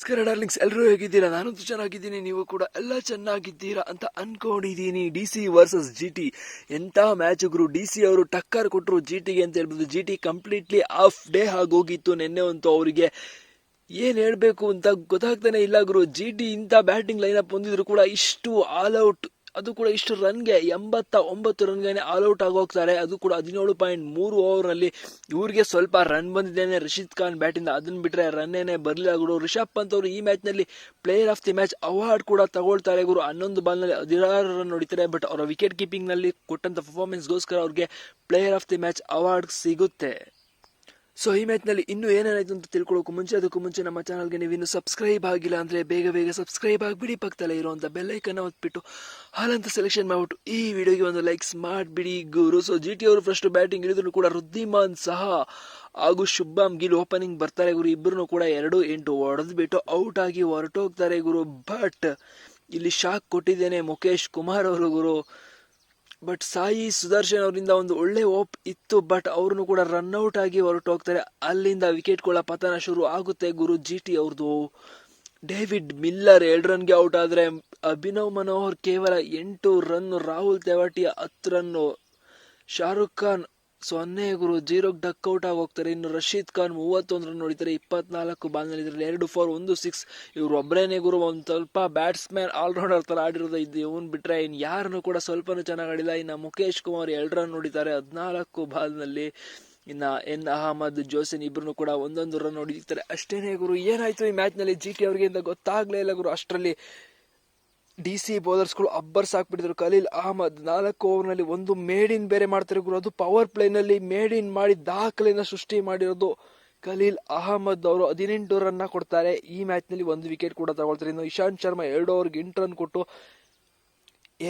ನಮಸ್ಕಾರ ಡಾರ್ಲಿಂಗ್ಸ್ ಎಲ್ಲರೂ ಹೇಗಿದ್ದೀರಾ? ನಾನಂತೂ ಚೆನ್ನಾಗಿದ್ದೀನಿ, ನೀವು ಕೂಡ ಎಲ್ಲ ಚೆನ್ನಾಗಿದ್ದೀರಾ ಅಂತ ಅನ್ಕೊಂಡಿದ್ದೀನಿ. D C versus G T. ಎಂಥ ಮ್ಯಾಚ್ ಗುರು. ಡಿ ಸಿ ಅವರು ಟಕ್ಕರ್ ಕೊಟ್ಟರು ಜಿ ಟಿಗೆ ಅಂತ ಹೇಳ್ಬೋದು G T completely off day ಆಗೋಗಿತ್ತು ನಿನ್ನೆ ಅಂತೂ ಅವರಿಗೆ. ಏನು ಹೇಳಬೇಕು ಅಂತ ಗೊತ್ತಾಗ್ತಾನೆ ಇಲ್ಲ ಗುರು. ಜಿ ಟಿ ಇಂಥ ಬ್ಯಾಟಿಂಗ್ ಲೈನಪ್ ಹೊಂದಿದ್ರು ಕೂಡ ಇಷ್ಟು ಆಲ್ ಔಟ್ ಅದು ಕೂಡ ಇಷ್ಟು ರನ್ಗೆ ಎಂಬತ್ತ ಒಂಬತ್ತು ರನ್ಗೆ ಔಟ್ ಹೋಗ್ತಾರೆ. ಅದು ಕೂಡ ಹದಿನೇಳು ಪಾಯಿಂಟ್ ಮೂರು ಓವರ್ನಲ್ಲಿ ಇವ್ರಿಗೆ ಸ್ವಲ್ಪ ರನ್ ಬಂದಿದ್ದೇನೆ. ರಶೀದ್ ಖಾನ್ ಬ್ಯಾಟಿಂದ ಅದನ್ನ ಬಿಟ್ರೆ ರನ್ನೇನೆ ಬರಲಿಲ್ಲ ಗುರು. ರಿಷಬ್ ಪಂತ್ ಅವರು ಈ ಮ್ಯಾಚ್ನಲ್ಲಿ player of the match award ಕೂಡ ತಗೊಳ್ತಾರೆ ಗುರು. ಹನ್ನೊಂದು ಬಾಲ್ನಲ್ಲಿ ಹದಿನಾರು ರನ್ ಹೊಡಿತಾರೆ. ಬಟ್ ಅವರ ವಿಕೆಟ್ ಕೀಪಿಂಗ್ನಲ್ಲಿ ಕೊಟ್ಟಂತ ಪರ್ಫಾರ್ಮೆನ್ಸ್ಗೋಸ್ಕರ ಅವ್ರಿಗೆ player of the match award ಸಿಗುತ್ತೆ. ಸೊ ಈ ಮ್ಯಾಚ್ನಲ್ಲಿ ಇನ್ನೂ ಏನೇನಾಯ್ತು ಅಂತ ತಿಳ್ಕೊಳ್ಳೋಕ್ಕೂ ಮುಂಚೆ, ಅದಕ್ಕೂ ಮುಂಚೆ ನಮ್ಮ ಚಾನಲ್ಗೆ ನೀವು ಇನ್ನೂ ಸಬ್ಸ್ಕ್ರೈಬ್ ಆಗಿಲ್ಲ ಅಂದರೆ ಬೇಗ ಬೇಗ ಸಬ್ಸ್ಕ್ರೈಬ್ ಆಗಿಬಿಡಿ ಪಕ್ಕದಲ್ಲೇ ಇರುವಂಥ ಬೆಲ್ಲೈಕನ್ನು ಒತ್ಬಿಟ್ಟು ಹಾಲಂತ ಸೆಲೆಕ್ಷನ್ ಮಾಡಿಬಿಟ್ಟು ಈ ವಿಡಿಯೋಗೆ ಒಂದು ಲೈಕ್ಸ್ ಮಾಡಿಬಿಡಿ ಗುರು. ಸೊ ಜಿ ಟಿ ಅವರು ಫಸ್ಟ್ ಬ್ಯಾಟಿಂಗ್ ಇಳಿದ್ರು ಕೂಡ ರುದ್ದಿಮಾನ್ ಸಹ ಹಾಗೂ ಶುಭಮ್ ಗಿಲ್ ಓಪನಿಂಗ್ ಬರ್ತಾರೆ ಗುರು. ಇಬ್ಬರು ಕೂಡ ಎರಡು ಎಂಟು ಹೊಡೆದ್ಬಿಟ್ಟು ಔಟ್ ಆಗಿ ಹೊರಟೋಗ್ತಾರೆ ಗುರು. ಬಟ್ ಇಲ್ಲಿ ಶಾಕ್ ಕೊಟ್ಟಿದ್ದೇನೆ ಮುಖೇಶ್ ಕುಮಾರ್ ಅವರು ಗುರು. ಬಟ್ ಸಾಯಿ ಸುದರ್ಶನ್ ಅವರಿಂದ ಒಂದು ಒಳ್ಳೆ ಓಪ್ ಇತ್ತು ಬಟ್ ಅವ್ರನ್ನು ಕೂಡ ರನ್ಔಟ್ ಆಗಿ ಹೊರಟೋಗ್ತಾರೆ ಅಲ್ಲಿಂದ ವಿಕೆಟ್ಗಳ ಪತನ ಶುರು ಆಗುತ್ತೆ ಗುರು ಜಿ ಟಿ ಅವ್ರದ್ದು ಡೇವಿಡ್ ಮಿಲ್ಲರ್ ಎರಡು ರನ್ಗೆ ಔಟ್ ಆದರೆ, ಅಭಿನವ್ ಮನೋಹರ್ ಕೇವಲ ಎಂಟು ರನ್ ರಾಹುಲ್ ತೆವಾಟಿಯ ಹತ್ತು ರನ್ನು ಶಾರುಖ್ ಖಾನ್ ಸೊನ್ನೆ ಗುರು ಜೀರೋಗೆ ಡಕ್ ಔಟ್ ಆಗಿ ಹೋಗ್ತಾರೆ ಇನ್ನು ರಶೀದ್ ಖಾನ್ ಮೂವತ್ತೊಂದು ರನ್ ಹೊಡಿತಾರೆ. ಇಪ್ಪತ್ನಾಲ್ಕು ಬಾಲ್ನಲ್ಲಿ ಇದರಲ್ಲಿ ಎರಡು ಫೋರ್ ಒಂದು ಸಿಕ್ಸ್ ಇವ್ರು ಒಬ್ಬರೇನೇ ಗುರು, ಒಂದು ಸ್ವಲ್ಪ ಬ್ಯಾಟ್ಸ್ಮನ್ ಆಲ್ರೌಂಡರ್ ಥರ ಆಡಿರೋದು ಇದು ಇವನು ಬಿಟ್ರೆ ಇನ್ನು ಯಾರನ್ನು ಕೂಡ ಸ್ವಲ್ಪನೂ ಚೆನ್ನಾಗಿ ಇನ್ನು ಮುಖೇಶ್ ಕುಮಾರ್ ಎರಡು ರನ್ ಹೊಡಿತಾರೆ. ಹದಿನಾಲ್ಕು ಬಾಲ್ನಲ್ಲಿ ಇನ್ನ ಎನ್ ಅಹಮದ್, ಜೋಸೆನ್ ಇಬ್ರು ಕೂಡ ಒಂದೊಂದು ರನ್ ಹೊಡಿತಾರೆ. ಅಷ್ಟೇನೇ ಗುರು. ಏನಾಯ್ತು ಈ ಮ್ಯಾಚ್ನಲ್ಲಿ ಜಿ ಕೆ ಅವರಿಗೆ ಅಂತ ಗೊತ್ತಾಗ್ಲೇ ಇಲ್ಲ ಗುರು. ಅಷ್ಟರಲ್ಲಿ ಡಿ ಸಿ ಬೌಲರ್ಸ್ಗಳು ಅಬ್ಬರ್ಸ್ ಹಾಕ್ಬಿಟ್ಟಿದ್ರು ಖಲೀಲ್ ಅಹಮದ್ ನಾಲ್ಕು ಓವರ್ನಲ್ಲಿ ಒಂದು ಮೇಡ್ ಇನ್ ಬೇರೆ ಮಾಡ್ತಾರೆ ಗುರು. ಅದು ಪವರ್ ಪ್ಲೇನಲ್ಲಿ ಇನ್ ಮಾಡಿ ದಾಖಲೆನ ಸೃಷ್ಟಿ ಮಾಡಿರೋದು ಖಲೀಲ್ ಅಹಮದ್ ಅವರು. ಹದಿನೆಂಟು ರನ್ನ ಕೊಡ್ತಾರೆ. ಈ ಮ್ಯಾಚ್ನಲ್ಲಿ ಒಂದು ವಿಕೆಟ್ ಕೂಡ ತಗೊಳ್ತಾರೆ. ಇನ್ನು ಇಶಾಂತ್ ಶರ್ಮಾ ಎರಡು ಓವರ್ಗೆ ಎಂಟು ರನ್ ಕೊಟ್ಟು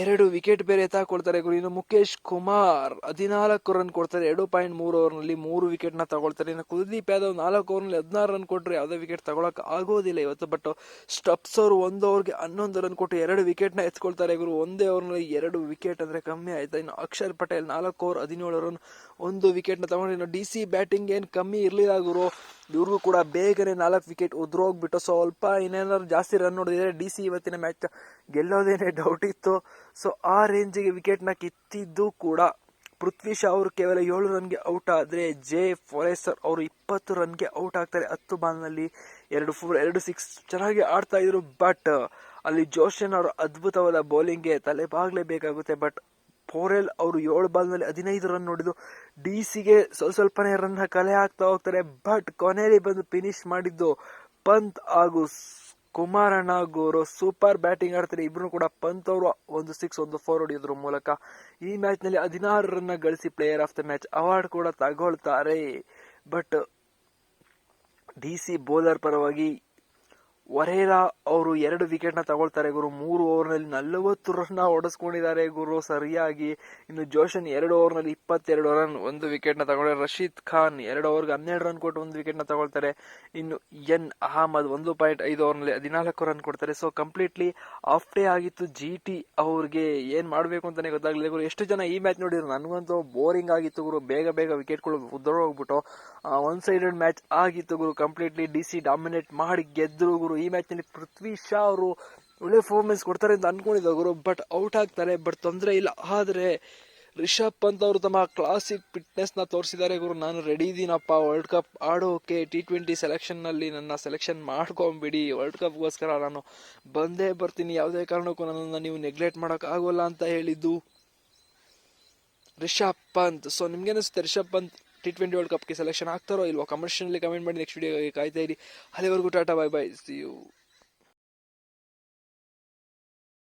ಎರಡು ವಿಕೆಟ್ ಬೇರೆ ಎತ್ತಾಕೊಳ್ತಾರೆ ಗುರು. ಇನ್ನು ಮುಖೇಶ್ ಕುಮಾರ್ ಹದಿನಾಲ್ಕು ರನ್ ಕೊಡ್ತಾರೆ. ಎರಡು ಪಾಯಿಂಟ್ ಮೂರು ಓವರ್ನಲ್ಲಿ ಮೂರು ವಿಕೆಟ್ನ ತಗೊಳ್ತಾರೆ. ಇನ್ನು ಕುಲದೀಪ್ ಯಾದವ್ ನಾಲ್ಕು ಓವರ್ನಲ್ಲಿ ಹದಿನಾರು ರನ್ ಕೊಟ್ಟರೆ ಯಾವುದೇ ವಿಕೆಟ್ ತಗೊಳಕ್ ಆಗೋದಿಲ್ಲ ಇವತ್ತು. ಬಟ್ ಸ್ಟಪ್ಸ್ ಅವರು ಒಂದು ಓವರ್ಗೆ ಹನ್ನೊಂದು ರನ್ ಕೊಟ್ಟು ಎರಡು ವಿಕೆಟ್ನ ಎತ್ಕೊಳ್ತಾರೆ ಗುರು. ಒಂದೇ ಓವರ್ನಲ್ಲಿ ಎರಡು ವಿಕೆಟ್ ಅಂದ್ರೆ ಕಮ್ಮಿ ಆಯ್ತಾ? ಇನ್ನು ಅಕ್ಷರ್ ಪಟೇಲ್ ನಾಲ್ಕು ಓವರ್ ಹದಿನೇಳು ರನ್ ಒಂದು ವಿಕೆಟ್ನ ತಗೊಂಡು ಇನ್ನು ಡಿ ಸಿ ಬ್ಯಾಟಿಂಗ್ ಏನು ಕಮ್ಮಿ ಇರಲಿಲ್ಲ ಗುರು. ಇವ್ರಿಗೂ ಕೂಡ ಬೇಗನೆ ನಾಲ್ಕು ವಿಕೆಟ್ ಉದ್ರೋಗ್ಬಿಟ್ಟು ಸ್ವಲ್ಪ ಇನ್ನೇನಾದ್ರು ಜಾಸ್ತಿ ರನ್ ನೋಡಿದ್ರೆ ಡಿ ಸಿ ಇವತ್ತಿನ ಮ್ಯಾಚ್ ಗೆಲ್ಲೋದೇನೆ ಡೌಟ್ ಇತ್ತು. ಸೊ ಆ ರೇಂಜಿಗೆ ವಿಕೆಟ್ನ ಕಿತ್ತಿದ್ದು ಕೂಡ ಪೃಥ್ವಿ ಶಾ ಅವರು ಕೇವಲ ಏಳು ರನ್ಗೆ ಔಟ್ ಆದರೆ ಜೆ ಫೊರೇಸರ್ ಅವರು ಇಪ್ಪತ್ತು ರನ್ಗೆ ಔಟ್ ಆಗ್ತಾರೆ ಹತ್ತು ಬಾಲ್ನಲ್ಲಿ ಎರಡು ಫೋರ್ ಎರಡು ಸಿಕ್ಸ್ ಚೆನ್ನಾಗಿ ಆಡ್ತಾ ಇದ್ರು ಬಟ್ ಅಲ್ಲಿ ಜೋಶನ್ ಅವರ ಅದ್ಭುತವಾದ ಬೌಲಿಂಗ್ಗೆ ತಲೆ ಬಾಗ್ಲೇಬೇಕಾಗುತ್ತೆ ಬಟ್ ಪೋರೆಲ್ ಅವರು ಏಳು ಬಾಲ್ನಲ್ಲಿ ಹದಿನೈದು ರನ್ ನೋಡಿದ್ದು ಡಿ ಸಿಗೆ ಸ್ವಲ್ಪ ಸ್ವಲ್ಪನೇ ರನ್ ಕಲೆ ಹಾಕ್ತಾ ಹೋಗ್ತಾರೆ. ಬಟ್ ಕೊನೆಯಲ್ಲಿ ಬಂದು ಫಿನಿಶ್ ಮಾಡಿದ್ದು ಪಂತ್ ಹಾಗೂ ಕುಮಾರಣ್ಣ ಅವರು ಸೂಪರ್ ಬ್ಯಾಟಿಂಗ್ ಆಡ್ತಾರೆ. ಇಬ್ರು ಕೂಡ ಪಂತ್ ಅವರು ಒಂದು ಸಿಕ್ಸ್ ಒಂದು ಫೋರ್ ಹೊಡೆಯೋದ್ರ ಮೂಲಕ ಈ ಮ್ಯಾಚ್ನಲ್ಲಿ ಹದಿನಾರು ರನ್ ಗಳಿಸಿ player of the match award ಕೂಡ ತಗೊಳ್ತಾರೆ. ಬಟ್ ಡಿ ಸಿ ಬೌಲರ್ ಪರವಾಗಿ ವರೇರಾ ಅವರು ಎರಡು ವಿಕೆಟ್ನ ತಗೊಳ್ತಾರೆ ಗುರು. ಮೂರು ಓವರ್ನಲ್ಲಿ ನಲವತ್ತು ರನ್ ಹೊಡೆಸ್ಕೊಂಡಿದ್ದಾರೆ ಗುರು. ಸರಿಯಾಗಿ ಇನ್ನು ಜೋಶನ್ ಎರಡು ಓವರ್ನಲ್ಲಿ ಇಪ್ಪತ್ತೆರಡು ರನ್ ಒಂದು ವಿಕೆಟ್ನ ತಗೊಂಡ್ರೆ ರಶೀದ್ ಖಾನ್ ಎರಡು ಓವರ್ಗೆ ಹನ್ನೆರಡು ರನ್ ಕೊಟ್ಟು ಒಂದು ವಿಕೆಟ್ನ ತಗೊಳ್ತಾರೆ. ಇನ್ನು ಎನ್ ಅಹಮದ್ ಒಂದು ಪಾಯಿಂಟ್ ಐದು ಓವರ್ನಲ್ಲಿ ಹದಿನಾಲ್ಕು ರನ್ ಕೊಡ್ತಾರೆ. ಸೊ ಕಂಪ್ಲೀಟ್ಲಿ ಆಫ್ ಡೇ ಆಗಿತ್ತು. ಜಿ ಟಿ ಅವ್ರಿಗೆ ಏನ್ ಮಾಡ್ಬೇಕು ಅಂತಾನೆ ಗೊತ್ತಾಗ್ಲಿಲ್ಲ ಗುರು. ಎಷ್ಟು ಜನ ಈ ಮ್ಯಾಚ್ ನೋಡಿದ್ರು? ನನಗಂತೂ ಬೋರಿಂಗ್ ಆಗಿತ್ತು ಗುರು. ಬೇಗ ಬೇಗ ವಿಕೆಟ್ ವಿಕೆಟ್ಗಳು ಉದ್ದೋಗ್ಬಿಟ್ಟು ಒನ್ ಸೈಡೆಡ್ ಮ್ಯಾಚ್ ಆಗಿತ್ತು ಗುರು. ಕಂಪ್ಲೀಟ್ಲಿ ಡಿ ಸಿ ಡಾಮಿನೇಟ್ ಮಾಡಿ ಗೆದ್ರು ಗುರು. ಈ ಮ್ಯಾಚ್ನಲ್ಲಿ ಪೃಥ್ವಿ ಶಾ ಅವರು ಒಳ್ಳೆ ಪರ್ಫಾರ್ಮೆನ್ಸ್ ಕೊಡ್ತಾರೆ ಅಂತ ಅಂದ್ಕೊಂಡಿದ್ದ ಗುರು ಬಟ್ ಔಟ್ ಆಗ್ತಾರೆ ಬಟ್ ತೊಂದರೆ ಇಲ್ಲ. ಆದ್ರೆ ರಿಷಬ್ ಪಂತ್ ಅವರು ತಮ್ಮ ಕ್ಲಾಸಿಕ್ ಫಿಟ್ನೆಸ್ನ ತೋರಿಸಿದ್ದಾರೆ ಗುರು. ನಾನು ರೆಡಿ ಇದ್ದೀನಪ್ಪ ವರ್ಲ್ಡ್ ಕಪ್ ಆಡೋಕೆ ಟಿ ಟ್ವೆಂಟಿ ಸೆಲೆಕ್ಷನ್ನಲ್ಲಿ ನನ್ನ ಸೆಲೆಕ್ಷನ್ ಮಾಡ್ಕೊಂಬಿಡಿ. ವರ್ಲ್ಡ್ ಕಪ್ಗೋಸ್ಕರ ನಾನು ಬಂದೇ ಬರ್ತೀನಿ. ಯಾವುದೇ ಕಾರಣಕ್ಕೂ ನನ್ನನ್ನು ನೀವು ನೆಗ್ಲೆಕ್ಟ್ ಮಾಡೋಕ್ಕಾಗೋಲ್ಲ ಅಂತ ಹೇಳಿದ್ದು ರಿಷಬ್ ಪಂತ್. ಸೊ ನಿಮ್ಗೆ ಅನಿಸುತ್ತೆ Rishabh Pant T twenty world ಕಪ್ಗೆ selection ಆಗ್ತಾರೋ ಇಲ್ವೋ ಕಮರ್ಷಿಯಲ್ಲಿ ಕಮೆಂಟ್ ಮಾಡಿ ನೆಕ್ಸ್ಟ್ ವಿಡಿಯೋಗೆ ಕಾಯ್ತಾ ಇರಿ. ಅಲ್ಲಿವರೆಗೂ tata bye bye see you